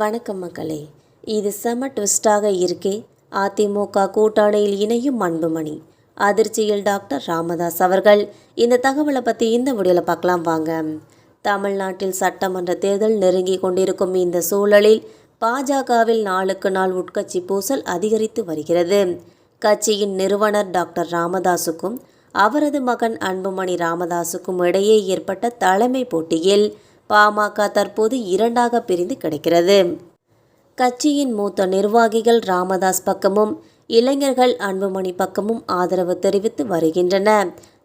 வணக்கம் மக்களே. இது செம ட்விஸ்டாக இருக்கே. அதிமுக கூட்டணியில் இணையும் அன்புமணி. அதிர்ச்சியில் டாக்டர் ராமதாஸ் அவர்கள். இந்த தகவலை பற்றி இந்த வீடியோவில் பார்க்கலாம் வாங்க. தமிழ்நாட்டில் சட்டமன்ற தேர்தல் நெருங்கி கொண்டிருக்கும் இந்த சூழலில் பாஜகவில் நாளுக்கு நாள் உட்கட்சி பூசல் அதிகரித்து வருகிறது. கட்சியின் நிறுவனர் டாக்டர் ராமதாசுக்கும் அவரது மகன் அன்புமணி ராமதாசுக்கும் இடையே ஏற்பட்ட தலைமை போட்டியில் பாமக தற்போது இரண்டாக பிரிந்து கிடக்கிறது. கட்சியின் மூத்த நிர்வாகிகள் ராமதாஸ் பக்கமும் இளைஞர்கள் அன்புமணி பக்கமும் ஆதரவு தெரிவித்து வருகின்றன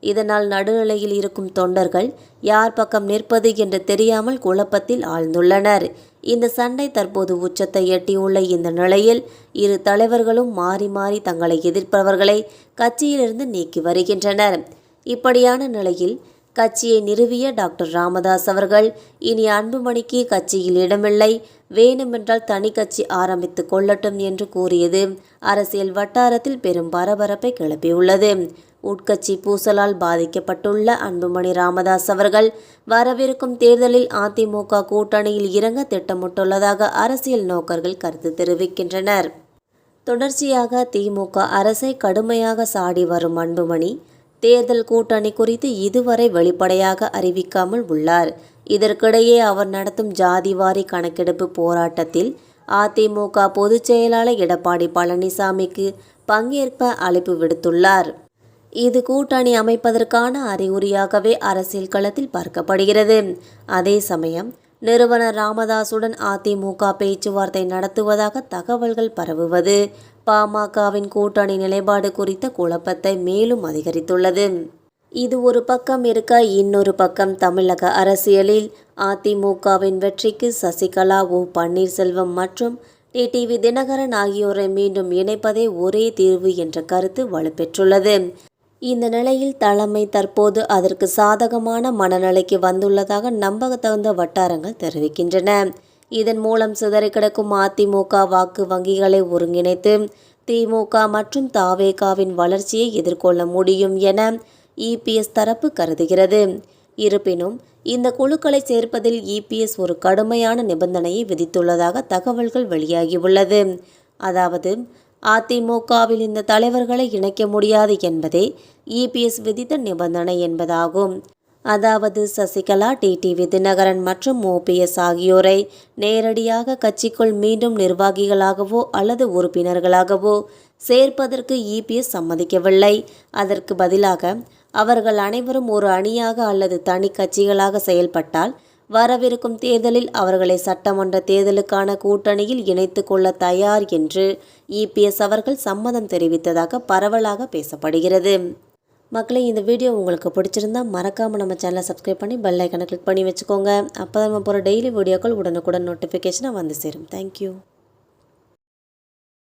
இதனால் நடுநிலையில் இருக்கும் தொண்டர்கள் யார் பக்கம் நிற்பது என்று தெரியாமல் குழப்பத்தில் ஆழ்ந்துள்ளனர். இந்த சண்டை தற்போது உச்சத்தை எட்டியுள்ள இந்த நிலையில் இரு தலைவர்களும் மாறி மாறி தங்களை எதிர்ப்பவர்களை கட்சியிலிருந்து நீக்கி வருகின்றனர். இப்படியான நிலையில் கட்சியை நிறுவிய டாக்டர் ராமதாஸ் அவர்கள் இனி அன்புமணிக்கு கட்சியில் இடமில்லை. வேணுமென்றால் தனி கட்சி ஆரம்பித்து கொள்ளட்டும் என்று கூறியது. அரசியல் வட்டாரத்தில் பெரும் பரபரப்பை கிளப்பியுள்ளது. உட்கட்சி பூசலால் பாதிக்கப்பட்டுள்ள அன்புமணி ராமதாஸ் அவர்கள் வரவிருக்கும் தேர்தலில் அதிமுக கூட்டணியில் இறங்க திட்டமிட்டுள்ளதாக அரசியல் நோக்கர்கள் கருத்து தெரிவிக்கின்றனர். தொடர்ச்சியாக திமுக அரசை கடுமையாக சாடி வரும் அன்புமணி தேர்தல் கூட்டணி குறித்து இதுவரை வெளிப்படையாக அறிவிக்காமல் உள்ளார். இதற்கிடையே அவர் நடத்தும் ஜாதிவாரி கணக்கெடுப்பு போராட்டத்தில் அதிமுக பொதுச் செயலாளர் எடப்பாடி பழனிசாமிக்கு பங்கேற்ப அழைப்பு விடுத்துள்ளார். இது கூட்டணி அமைப்பதற்கான அறிகுறியாகவே அரசியல் களத்தில் பார்க்கப்படுகிறது. அதே சமயம் நிறுவனர் ராமதாசுடன் அதிமுக பேச்சுவார்த்தை நடத்துவதாக தகவல்கள் பரவுவது. பாமகவின் கூட்டணி நிலைப்பாடு குறித்த குழப்பத்தை மேலும் அதிகரித்துள்ளது. இது ஒரு பக்கம் இருக்க இன்னொரு பக்கம் தமிழக அரசியலில் அதிமுகவின் வெற்றிக்கு சசிகலா ஓ பன்னீர்செல்வம் மற்றும் டிடிவி தினகரன் ஆகியோரை மீண்டும் இணைப்பதே ஒரே தீர்வு என்ற கருத்து வலுப்பெற்றுள்ளது. இந்த நிலையில் தலைமை தற்போது அதற்கு சாதகமான மனநிலைக்கு வந்துள்ளதாக நம்பகத்தகுந்த வட்டாரங்கள் தெரிவிக்கின்றன. இதன் மூலம் சிதறி கிடக்கும் அதிமுக வாக்கு வங்கிகளை ஒருங்கிணைத்து திமுக மற்றும் தாவேகாவின் வளர்ச்சியை எதிர்கொள்ள முடியும் என இபிஎஸ் தரப்பு கருதுகிறது. இருப்பினும் இந்த குழுக்களை சேர்ப்பதில் இபிஎஸ் ஒரு கடுமையான நிபந்தனையை விதித்துள்ளதாக தகவல்கள் வெளியாகியுள்ளது. அதாவது அதிமுகவில் இந்த தலைவர்களை இணைக்க முடியாது என்பதே இபிஎஸ் விதித்த நிபந்தனை என்பதாகும். அதாவது சசிகலா டிடிவி தினகரன் மற்றும் ஓபிஎஸ் ஆகியோரை நேரடியாக கட்சிக்குள் மீண்டும் நிர்வாகிகளாகவோ அல்லது உறுப்பினர்களாகவோ சேர்ப்பதற்கு இபிஎஸ் சம்மதிக்கவில்லை. அதற்கு பதிலாக அவர்கள் அனைவரும் ஒரு அணியாக அல்லது தனி கட்சிகளாக செயல்பட்டால் வரவிருக்கும் தேர்தலில் அவர்களை சட்டமன்ற தேர்தலுக்கான கூட்டணியில் இணைத்து கொள்ள தயார் என்று இபிஎஸ் அவர்கள் சம்மதம் தெரிவித்ததாக பரவலாக பேசப்படுகிறது. மக்களே இந்த வீடியோ உங்களுக்கு பிடிச்சிருந்தா மறக்காமல் நம்ம சேனலை சப்ஸ்கிரைப் பண்ணி பெல் ஐக்கனை கிளிக் பண்ணி வச்சுக்கோங்க. அப்போ நம்ம போகிற டெய்லி வீடியோக்கள் உடனுக்குடன் நோட்டிஃபிகேஷனாக வந்து சேரும். தேங்க்யூ